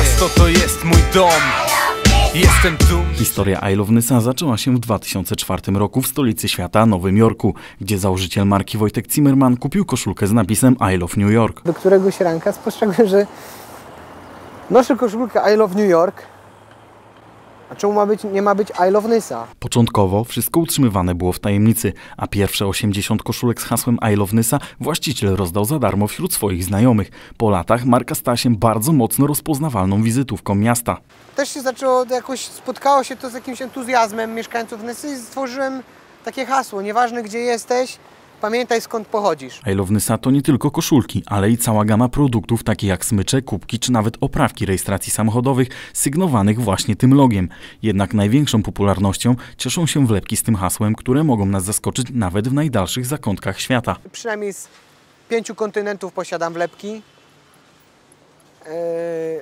miasto to jest mój dom. Jestem dumny Historia I Love Nysa zaczęła się w 2004 roku w stolicy świata, Nowym Jorku, gdzie założyciel marki Wojtek Zimmerman kupił koszulkę z napisem I Love New York. do któregoś ranka spostrzegłem, że noszę koszulkę I Love New York, a czemu ma być, nie ma być I Love Nysa? Początkowo wszystko utrzymywane było w tajemnicy, a pierwsze 80 koszulek z hasłem I Love Nysa właściciel rozdał za darmo wśród swoich znajomych. Po latach marka stała się bardzo mocno rozpoznawalną wizytówką miasta. Też się zaczęło, jakoś spotkało się to z jakimś entuzjazmem mieszkańców Nysy i stworzyłem takie hasło, nieważne gdzie jesteś, pamiętaj skąd pochodzisz. I Love Nysa to nie tylko koszulki, ale i cała gama produktów takich jak smycze, kubki czy nawet oprawki rejestracji samochodowych sygnowanych właśnie tym logiem. Jednak największą popularnością cieszą się wlepki z tym hasłem, które mogą nas zaskoczyć nawet w najdalszych zakątkach świata. Przynajmniej z pięciu kontynentów posiadam wlepki. Eee,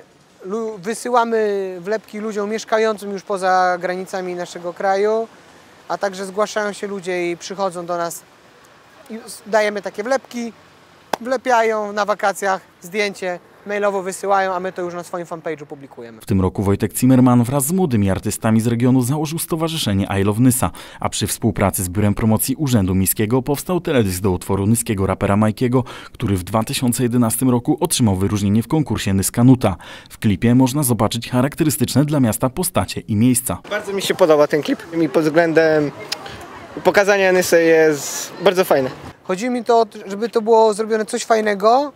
Wysyłamy wlepki ludziom mieszkającym już poza granicami naszego kraju, a także zgłaszają się ludzie i przychodzą do nas dajemy takie wlepki, wlepiają na wakacjach zdjęcie, mailowo wysyłają, a my to już na swoim fanpage'u publikujemy. W tym roku Wojtek Zimmerman wraz z młodymi artystami z regionu założył stowarzyszenie I Love Nysa, a przy współpracy z Biurem Promocji Urzędu Miejskiego powstał teledysk do utworu nyskiego rapera Majkiego, który w 2011 roku otrzymał wyróżnienie w konkursie Nyska Nuta. W klipie można zobaczyć charakterystyczne dla miasta postacie i miejsca. Bardzo mi się podoba ten klip i pod względem pokazania Nysy jest bardzo fajny. Chodzi mi to, żeby to było zrobione coś fajnego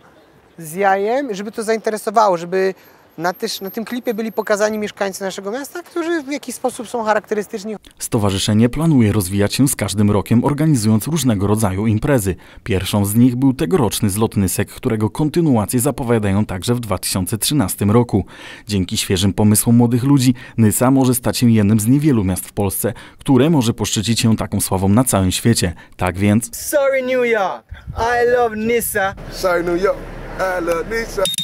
z jajem, żeby to zainteresowało, żeby na, też, na tym klipie byli pokazani mieszkańcy naszego miasta, którzy w jakiś sposób są charakterystyczni. Stowarzyszenie planuje rozwijać się z każdym rokiem, organizując różnego rodzaju imprezy. Pierwszą z nich był tegoroczny zlot Nysek, którego kontynuację zapowiadają także w 2013 roku. Dzięki świeżym pomysłom młodych ludzi, Nysa może stać się jednym z niewielu miast w Polsce, które może poszczycić się taką sławą na całym świecie. Tak więc Sorry, New York. I love Nissa. Sorry, New York. I love Nisa.